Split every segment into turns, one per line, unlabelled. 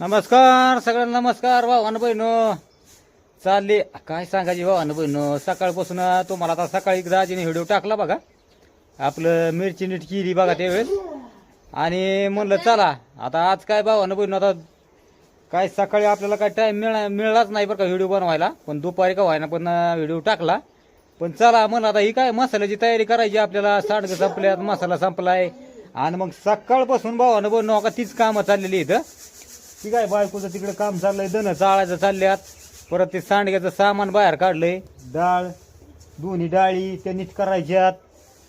नमस्कार सगळ्यांना नमस्कार भावानं बहिणो. चालले. काय सांगायची भावानं बहिणो? सकाळपासून तुम्हाला आता सकाळी एकदा व्हिडिओ टाकला बघा. आपलं मिरची नीट केली बघा त्यावेळेस. आणि म्हणलं चला आता आज काय भावानं बहिणो आता काय सकाळी आपल्याला काय टाईम मिळा मिळालाच नाही बरं का व्हिडिओ बनवायला. पण दुपारी का व्हायना पण व्हिडिओ टाकला. पण चला म्हणलं आता ही काय मसाल्याची तयारी करायची आपल्याला. सांडगं संपल्यात मसाला संपलाय. आणि मग सकाळपासून भावानं बहिनो का तीच कामं चाललेली इथं ती काय बायकोचं तिकडे काम चाललंय दण चाळायचं चालल्यात. परत ते सांडग्याचं सामान बाहेर काढलंय. डाळ दोन्ही डाळी त्या नीट करायच्यात.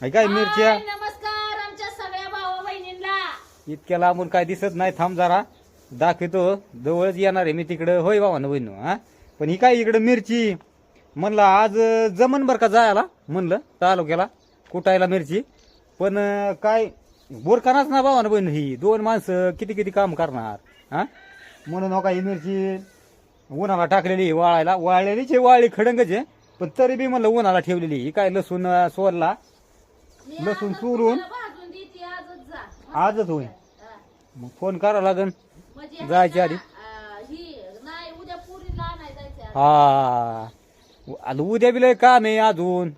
हे काय मिरच्या?
हाय, नमस्कार आमच्या सगळ्या भावा बहिणींना.
इतक्या लांबून काय दिसत नाही थांब जरा. दाखवतो. जवळच येणार आहे मी तिकडं. होय भावानं बहिणू हा? पण ही काय इकडं मिरची? म्हणलं आज जमन बरं का जायला? म्हणलं तालुक्याला कुटायला मिरची. पण अं, काय बोरकानाच ना भावानं बहिण ही. दोन माणसं किती किती काम करणार हा? म्हणून हो का ही मिरची उन्हाला टाकलेली वाळायला. वाळलेलीच आहे वाळली खडंगच आहे पण तरी बी म्हणलं उन्हाला ठेवलेली ही. काय लसूण सोलला?
मी
लसूण चुरून.
आजच
होईल
हा.
मग फोन करावा लागन.
म्हणजे
जायच्या आधी?
ही
हा. आता उद्या बी लय काम आहे अजून.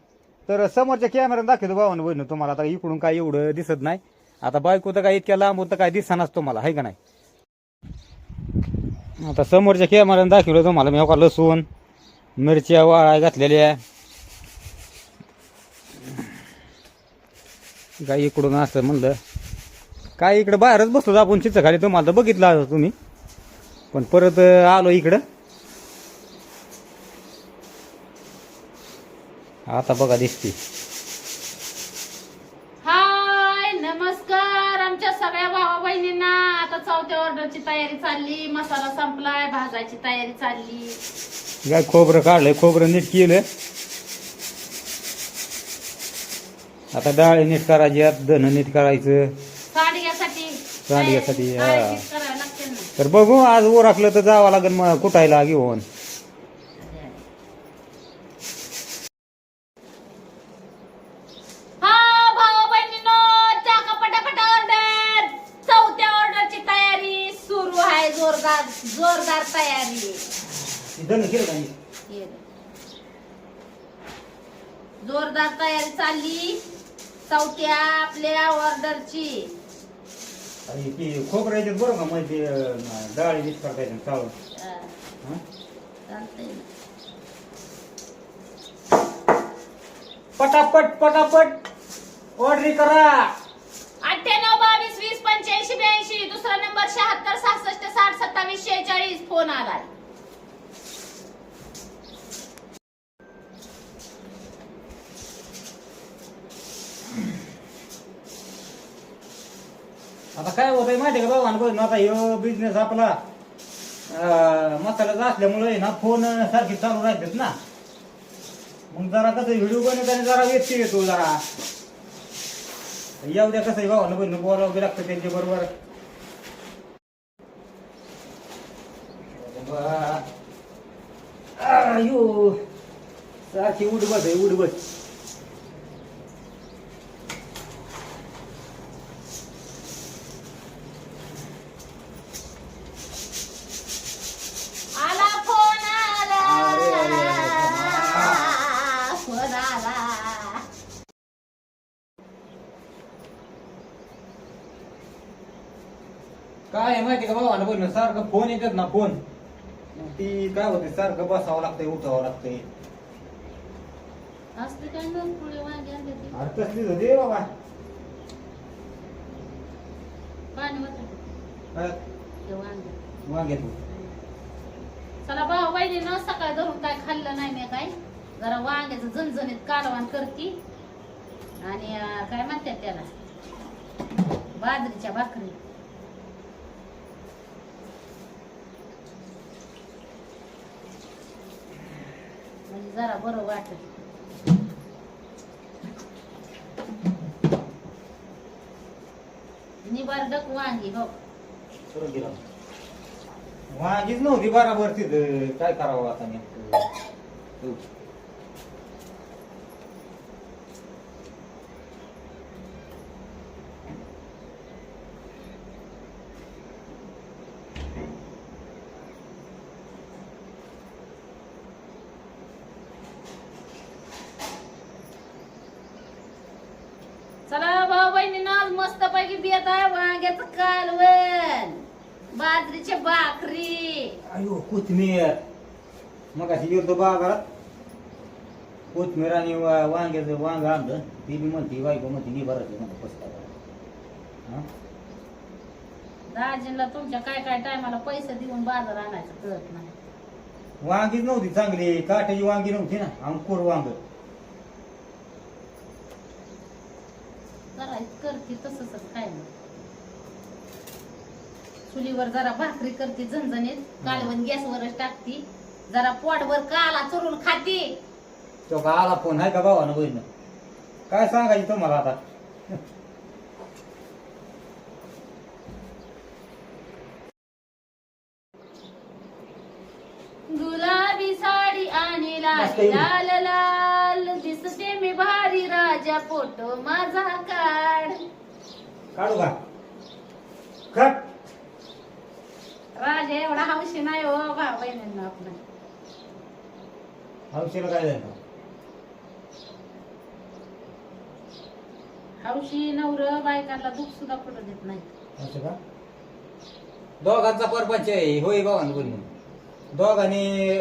तर समोरच्या कॅमेऱ्यात दाखवतो भावानं बहिण तुम्हाला. आता इकडून काय एवढं दिसत नाही. आता बायको तर काय इतक्या लांब होतं काय दिसनाच तुम्हाला आहे का नाही? आता समोरच्या कॅमेऱ्यानं दाखवलं तुम्हाला मी का लसूण मिरच्या वाळा घातलेल्या काय इकडून असं म्हणलं काय इकडं बाहेरच बसलो आपण चित्र खाली तुम्हाला तर बघितलं तुम्ही. पण परत आलो इकडं. आता बघा दिसते
ऑर्डरची तयारी चालली मसाला संपलाय भाजायची तयारी चालली.
काय खोबरं काढलंय? खोबरं नीट केलं आता डाळ नीट करायची आता धन नीट करायचं.
सांडग्यासाठी
सांडग्यासाठी, हा.
तयारी करावी लागते ना?
तर बघू आज ओराखलं तर जावं लागेल मग कुठायला घेऊन
हा भावा बहिणीनो टाका पटापट ऑर्डर चौथ्या ऑर्डरची तयारी सुरू आहे जोरदार जोरदार तयारी
धन केलं का
ये रे. जोरदार तयारी चालली. चौथ्या आपल्या ऑर्डरची.
आणि ती खोबरं याच्यात बरं का मग ते अं, डाळ नीट करता येते पटापट पटापट. ऑर्डर करा.
अठ्ठ्याण्णव बावीस वीस पंच्याऐंशी ब्याऐंशी. दुसरा नंबर शहात्तर सहासष्ट साठ सत्तावीस शेहेचाळीस. फोन आलाय.
आता काय होतंय माहिती का बाबा बघ ना आता ह्यो बिझनेस आपला मसाल्याचा असल्यामुळे ना फोन सारखी चालू राहतात ना. मग जरा कसं व्हिडिओ बनवताना जरा व्यक्ती येतो जरा. एवढ्या कसं आहे बाबा बोलावं बी लागतं त्यांच्या बरोबर. सारखी उडबत आहे उडबत
आला फोन आला
अरे, अरे, अरे,
फोन आला
काय आहे बाबा बहिण सारखं फोन येतात ना फोन मग ती काय होते सारखं बसावं लागतंय उठावं लागतंय.
असते काय ना पुढे वांगे आणले ते.
अरे कसलीच होते बाबा.
पाणी होतं
काय?
ते वांगे.
वांगे तू.
चला भाऊ बहिणीनं सकाळ धरून काय खाल्लं नाही मी काय जरा वांग्याचं झणझणीत कालवण करती. आणि अं, काय म्हणतात त्याला? बाजरीच्या भाकरी. म्हणजे जरा बरं वाटत निबारडक वांगी हो.
वांगीच नव्हती बराबर तिथं. काय करावं आता नेमकं?
मस्त पैकी बियत आहे वांग्याचं कालवण. बाजरीची भाकरी.
अयो कोथमीर. मग अशी गेलो बाजारात. कोथमीर आणि वा- वांग्याचं वांग आणलं. ती बी म्हणते बायको म्हणते मी भरायचं म्हणते पस्ता
दाजींना तुमच्या काय काय टायमाला पैसे देऊन बाजार आणायचं कळत नाही.
वांगीच नव्हती चांगली. काट्याची वांगी नव्हती ना. अंकुर वांग.
जरा करते तसंच काय चुलीवर जरा भाकरी करते झणझणीत कालवण गॅसवरच टाकती. जरा पोटभर काला चुरून खाती.
तो का आला फोन आहे का भावानं बहिण काय सांगायचं तुम्हाला आता?
गुलाबी साडी आणि लाल. लाल राजा फोटो माझा काढ.
काढू का? खट.
राजा एवढा हौशी नाही हो भाऊ बहिणींना आपला.
हौशीला काय जायचं
हौशी नवर बायकांना दुःख सुद्धा पडू देत नाही.
असं का? दोघांचा परपंच आहे होय भावानं बहिण दोघांनी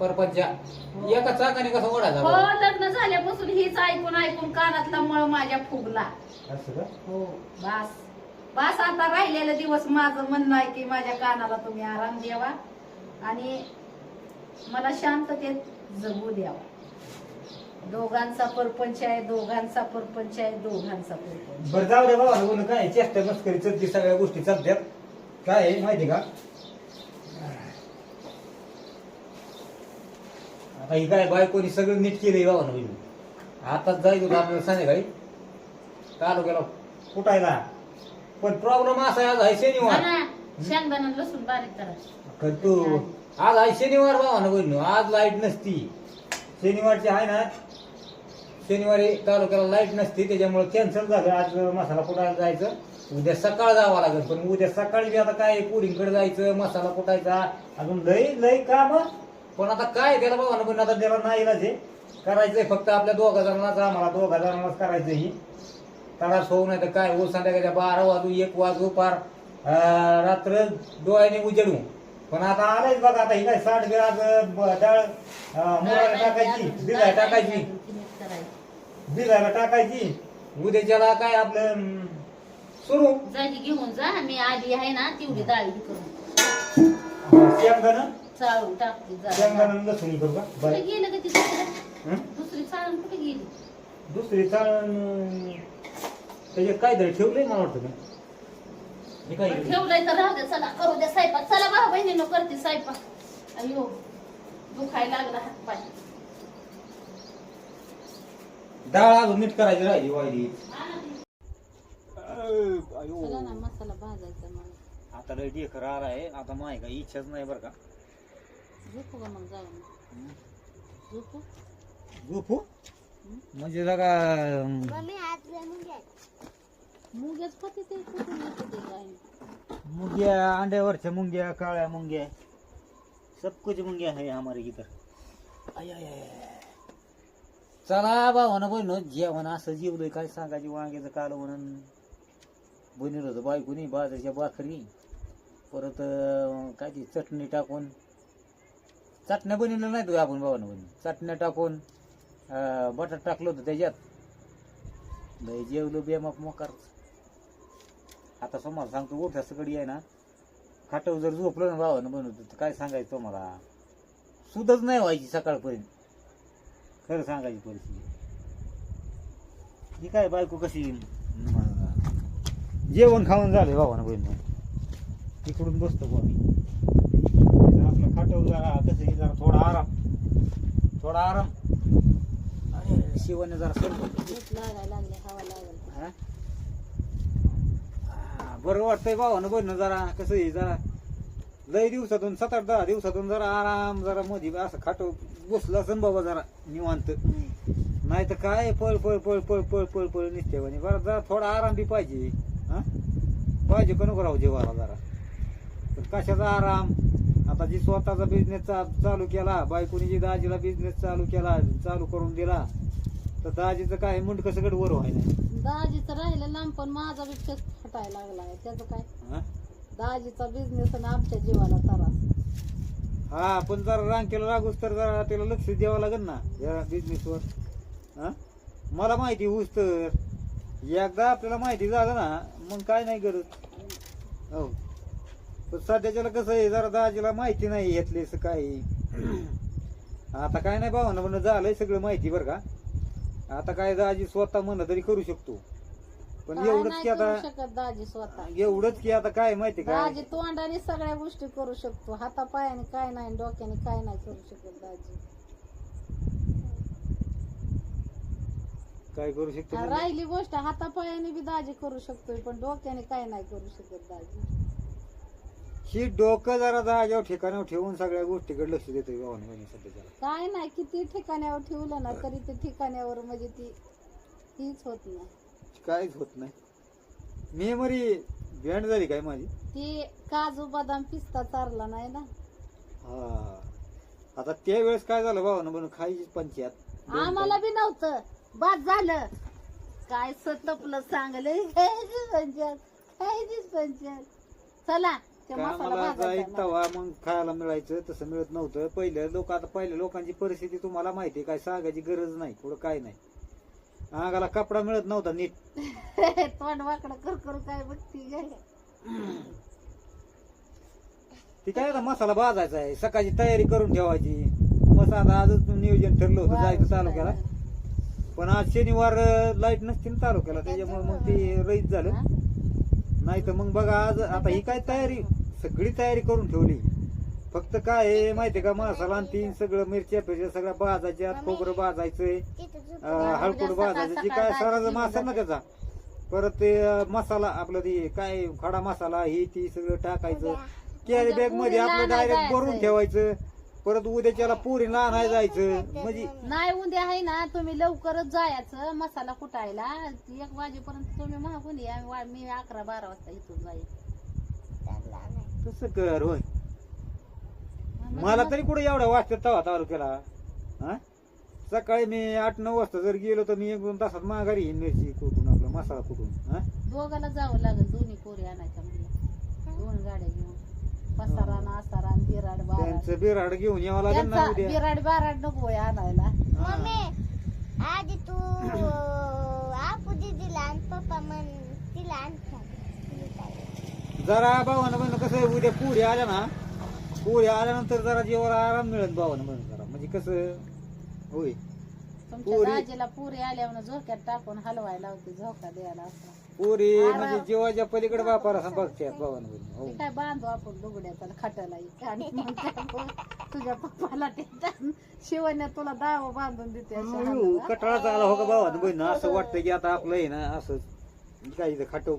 परपंच. एका चाकाने कसं ओढायचा
हो? लग्न झाल्यापासून हीच ऐकून ऐकून कानातला मळ माझ्या फुगला.
असं का?
हो बास. बास आता राहिलेले दिवस माझं म्हणणं आहे की माझ्या कानाला तुम्ही आराम द्यावा आणि मला शांततेत जगू द्यावा. दोघांचा परपंच आहे दोघांचा परपंच आहे दोघांचा परपंच.
बरं जाऊ दे बाबा बोल काय चेष्टा मस्करी चलती सगळ्या गोष्टी चालत्यात. काय आहे माहिती का? आता ही काय बायकोनी सगळं नीट केलंय बाबा बहिणी आताच जायचं आपल्याला संध्याकाळी गेलो कुठायला पण प्रॉब्लेम असा आहे, आज आहे शनिवार.
ना शेंगदाणा लसूण बारीक करा
करतो आज आहे शनिवार बाबा बहिणी आज लाइट नसती. शनिवारची आहे ना शनिवारी तालुक्याला लाइट नसते त्याच्यामुळे कॅन्सल झालं. आज मसाला कुटायला जायचं. उद्या सकाळ जावं लागेल पण उद्या सकाळी बी आता काय पुरींकडे जायचं मसाला कुटायचा. अजून लई लई काम पण आता काय त्याला बाबा पण आता त्याला नाही इलाज आहे करायचंय फक्त आपल्या दोघा जणांनाच आम्हाला दोघा जणांनाच करायचं ही. त्रास होऊ नाही तर काय हो संध्याकाळच्या बारा वाजू एक वाजू पार अं, रात्र डोळ्याने उजडू पण आता आलंच बघा आता ही काय साठ ब- डाळ अं, टाकायची भिजायला टाकायची. भिजायला टाकायची. उद्याच्याला काय आपलं अं, सुरू.
जागी घेऊन जा मी आली आहे ना तेवढी डाळी करून
शेंगदाणं.
चाळून टाकते जा
शेंगदाणं लसूण करू का
कुठे
बरं
गेलं का ती दुसरं?
हं?
दुसरी चाळून कुठे गेली?
दुसरी चाळण त्याच्यात काहीतरी ठेवलंय मला वाटतं का? हे काय
ठेवलंय तर राहू दे चला करू दे स्वयंपाक. चला भाऊ बहिणीनं करते स्वयंपाक. अयो दुखायला लागला हात पाय
डाळ अजून नीट करायची राहिली वाहिली
चला ना मसाला भाजायचा मला
आता लय डेकर आला आहे आता माही का इच्छाच नाही बरं का.
झोपू का मग जाऊन? झोपू?
झोपू? म्हणजे जगा
मुग्याच पती ते कुठून येते ते काय?
मुंग्या अंड्यावरच्या मुंग्या काळ्या मुंग्या सब कुछ मुंग्या आहे हमारे इधर आय, आय, आय. चला भावानं बहिण जेवण असं जेवलंय काय सांगायची? वांग्याचं काल म्हणून. बनवलं होतं बायकोनी बाजरीच्या भाकरी. परत अं, काय ती चटणी टाकून. चटण्या बनवलं नाही तुझ्या आपण भावानं बहिणी चटण्या टाकून बटाट टाकलं होतं त्याच्यात. लय जेवलो बेमाप मोकार. आता समोर सांगतो उठ्या सगळी आहे ना. खाटव जर झोपलं ना भावानं बनवतो तर काय सांगायचं तुम्हाला? सुधच नाही व्हायची सकाळपर्यंत. खरं सांगायची परिस्थिती. ही काय बायको कशी जेवण खाऊन झाले भावानं बहिण. इकडून बसतो आम्ही मी जरा कसं की जरा थोडा आराम. थोडा आराम. शिवाने जरा सरकत
झोप लागायला लागले हवा लागायला
हा? हा, बरं वाटतंय भावानं जरा कसं आहे जरा लय दिवसातून सात आठ दहा दिवसातून जरा आराम जरा मध्ये असं खाटो बसलं असं बाबा जरा निवांत. नाही तर काय पळ पळ पळ पळ पळ पळ पळ निघते म्हणे. बरं जरा थोडा आराम बी पाहिजे हा? पाहिजे का नको राहू जेवायला जरा? पण कशाचा आराम? आता जी स्वतःचा बिझनेस चालू केला बायकोनी जी दाजीला बिझनेस चालू केला चालू करून दिला तर दाजीचं काय मुंडकं सगळं वर व्हाय नाही
दाजीचं राहिलं लांब पण माझा फेस फटायला लागलाय. त्याचं काय?
हा?
दाजीचा बिझनेस आणि आमच्या जीवाला त्रास.
हा पण जरा रांकेला लागूच तर जरा त्याला लक्ष द्यावं लागेल ना या बिझनेसवर हा? मला माहिती होऊस तर. एकदा आपल्याला माहिती झालं ना मग काय नाही करत हो. पण सध्याच्याला कसं आहे जरा दाजीला माहिती नाही घेतली असं काही. आता काय नाही भावना म्हणून झालंय सगळं माहिती बरं का. आता काय दाजी स्वतः म्हणलं तरी करू शकतो. पण
काय
एवढंच
नाही
की
करू
आता
शकत दाजी स्वतः.
एवढंच की आता काय माहिती काय.
दाजी तोंडाने सगळ्या गोष्टी करू शकतो. हातापायाने काय नाही डोक्याने काय नाही करू शकत दाजी.
काय करू शकतो
आणि
म्हणजे?
राहिली गोष्ट हातापायाने बी दाजी करू शकतोय पण डोक्याने काय नाही करू शकत दाजी.
ही डोकं जरा जागेवर ठिकाणावर ठेवून सगळ्या गोष्टीकडे लक्ष भावना सध्याच्याला
काय नाही किती ठिकाण्यावर ठेवलं ना तरी ते ठिकाण्यावर म्हणजे ती तीच होत नाही.
काहीच होत नाही. मेमरी बँड झाली काय माझी?
ती काजू बदाम पिस्ता चारला नाही ना?
हा. आता त्यावेळेस काय झालं भावना म्हणून खायची पंचायत.
आम्हाला बी नव्हतं. बाद झालं. काय सतपलं सांगले पंचायत. पंचायत. चला. ते मसाला
कामाला
भाजायचा आहे
जायत
मला.
तवा मग खायला मिळायचं तसं मिळत नव्हतं. पहिले लोक आता पहिल्या लोकांची परिस्थिती तुम्हाला माहिती आहे काय सांगायची गरज नाही पुढं काय नाही. अंगाला कपडा मिळत नव्हता नीट.
तोंड वाकडं कर कर काय बघती
ती काय आता मसाला भाजायचा आहे सकाळची तयारी करून ठेवायची. मसाला आजच नियोजन ठरलं होतं जायचं तालुक्याला. पण आज शनिवार लाइट नसती ना तालुक्याला त्याच्यामुळे मग ती रईत झालं.
हा?
नाही तर मग बघा आज आता ही काय तयारी? सगळी तयारी करून ठेवली. फक्त काय आहे माहितीये का? मसाला आणि तीन सगळं मिरच्या फिरच्या सगळ्या भाजायच्या खोबरं भाजायचंय हळकुड भाजायचं जी काय सराचा मासा ना त्याचा परत ते मसाला आपलं ते काय खडा मसाला ही ती सगळं टाकायचं. कॅरी बॅगमध्ये आपलं डायरेक्ट भरून ठेवायचं. परत उद्याच्याला पुरीला आणायला जायचं. म्हणजे
नाही उद्या आहे ना तुम्ही लवकरच जायचं मसाला कुटायला. एक वाजेपर्यंत तुम्ही मागून या वा- मी अकरा बारा वाजता इथून जाईल
तसं कर होय. मला तरी कुठे एवढा वाजतात तवा तालुक्याला? हा? सकाळी मी आठ नऊ वाजता जर गेलो तर मी एक दोन तासात माघारी येईन मिरची कुठून आपला मसाला कुठून हा?
दोघाला जावं लागेल दोन्ही पोरी आणायच्या म्हणजे दोन गाड्या घेऊन. पसारा नासारा बिराड बाराड.
त्यांचं बिराड घेऊन यावं लागेल ना
त्यांचा
उद्या.
बिराड बाराड नको आहे आणायला.
हा.
आधी तू आपू दिदीला आणि पप्पा म्हण तिला आणतात
जरा भावानं म्हणलं कसं आहे, उद्या पुरी आल्या ना पुरी आल्यानंतर जरा जेवायला आराम मिळेल भावानं म्हणून जरा. म्हणजे कसं होय.
तुमच्या
पोरी-
दाजीला पुरी आल्यावर झोक्यात टाकून हलवायला होती झोका द्यायला असं
पुरी. म्हणजे जेवायच्या पलीकडे भावानं म्हणून हो.
ते काय बांधू आपण लुगड्याचा खाटाला आणि मग तुझ्या पप्पाला ते शिवण्या तुला दाव बांधून देते अशा हाताला.
कटाळा आला हो का भावानं बहिण असं वाटतं की आता आपलं आहे ना असं काय इथं खाटो.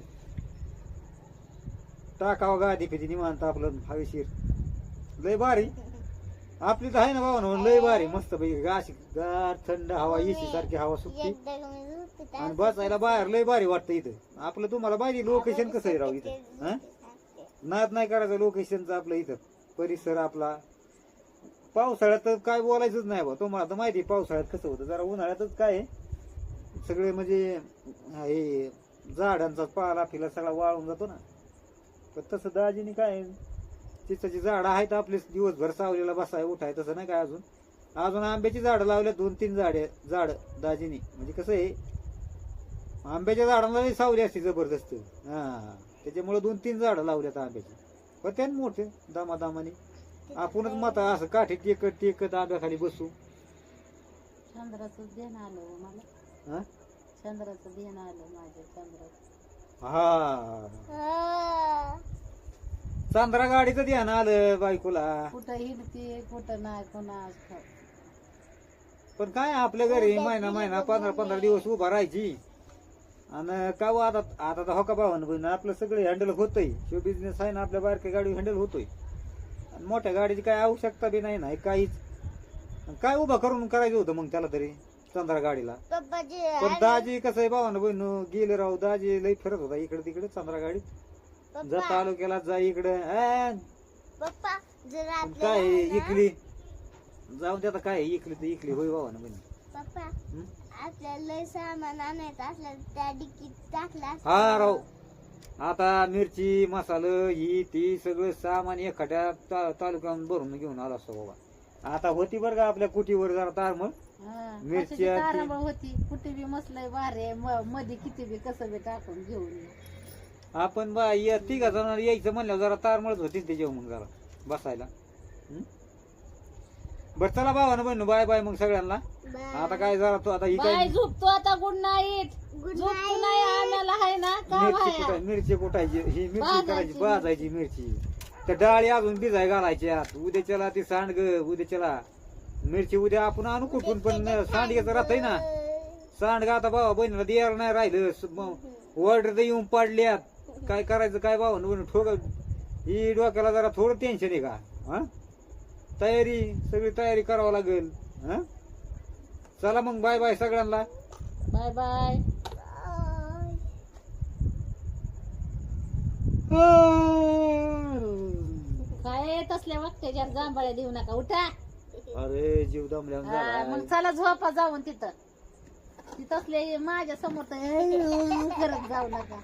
टाकावं गादी पिती निवांत आपलं हवेशीर. लय भारी. आपली तर आहे ना भावानं लय भारी. मस्त पैकी अशी गार थंड हवा एसी सारखी हवा सुटती
एकदा
आणि बसायला बाहेर लय भारी वाटतं इथं. आपलं तुम्हाला पाहिजे लोकेशन कसं आहे राव इथं? हा? नाद नाही करायचं लोकेशनचं आपलं इथं. परिसर आपला. पावसाळ्यात तर काय बोलायचंच नाही बा. तुम्हाला तर माहिती आहे पावसाळ्यात कसं होतं? जरा उन्हाळ्यातच काय आहे, सगळे म्हणजे हे झाडांचा पाला फिला सगळा वाळून जातो ना. पण तसं दाजीने काय चिचाची झाडं आहेत आपले दिवसभर सावलीला बसाय उठाय तसं नाही काय अजून? अजून आंब्याची झाडं लावल्या दोन तीन झाडे झाड दाजीनी. म्हणजे कसं आहे आंब्याच्या झाडांना सावली असते जबरदस्त. हा त्याच्यामुळे दोन तीन झाडं लावल्यात आंब्याची. पण त्यान मोठे दामादामाने. आपणच मत असं काठी टेकत टेकत आंब्याखाली बसू.
चंद्राचं देणं आलं हो मला.
हा?
चंद्राचं देणं आलं माझ्या चंद्राचं.
हा. चांदरा गाडीचं ध्यान आलं बायकोला.
कुठं हिंडते कुठं नाही कोणा
पण काय आपल्या घरी महिना महिना पंधरा पंधरा दिवस उभा राहायची. आणि का हो आता आता तर होका भावन बहिण आपलं सगळं हँडल होतंय. शो बिझनेस आहे ना आपल्या बारक्या गाडी हँडल होतोय. आणि मोठ्या गाडीची काय आवश्यकता बी नाही ना काहीच. आणि काय उभा करून करायचं होतं मग त्याला तरी चंद्रा गाडीला? पण दाजी कसं आहे भावानं बहिण गेले राहू दाजी लई फिरत होता इकडे तिकडे चंद्रा गाडीत. जा
पप्पा
तालुक्याला जा इकडे
पप्पा जर
काय
आपल्याला
आहे,
ना-
इकली? जाऊ दे आता काय आहे, इकली तर इकली होय भावानं बहिण.
पप्पा.
हं?
आपल्याला लय सामान आणायचं असलं त्या डिक्कीत टाकलं असतं.
हा राव आता मिरची मसाला ही ती सगळं सामान एखाद्या ता- तालुक्याहून भरून घेऊन आला असतो बाबा आता होती बरं का आपल्या कुटीवर जरा तारमळ
हा,
मिरची
होती कुठे बी मसलय भारे मध्ये किती बी कसं बी टाकून घेऊन ये.
आपण बा या तिघा जण यायचं म्हणल्यावर जरा तारमळच होती ते जेवण मग जरा बसायला हं? बरं चला भावानं बहिण बाय बाय मग सगळ्यांना. आता काय जरा तू आता ही
बाय
काय
झोपतो आता गुड नाईट.
Good
झोपतो नाही आम्हाला आहे ना का
मिरची कुटाय मिरची कुटायची ही मिरची
भाजायची.
करायची भाजायची मिरची. त्या डाळी अजून भिजाय घालायच्या उद्याच्याला ती सांडग उद्याच्याला. मिरची उद्या आपण आणू कुठून पण सांडग्याचं राहतंय ना. सांडग. आता भावा बहिणीला द्यायला नाही राहिलं. ऑर्डर येऊन पाडल्यात. काय करायचं काय भावा ठोक ही डोक्याला जरा थोडं टेन्शन आहे का? हा? तयारी सगळी तयारी करावं लागेल. हा? चला मग बाय बाय सगळ्यांना.
Bye bye. काय तसल्या वागत्याच्या जांभळ्या देऊ नका. उठा.
अरे जीव
हा, मग चला झोपा जाऊन तिथं. तिथं असले माझ्यासमोर तर करत जाऊ नका.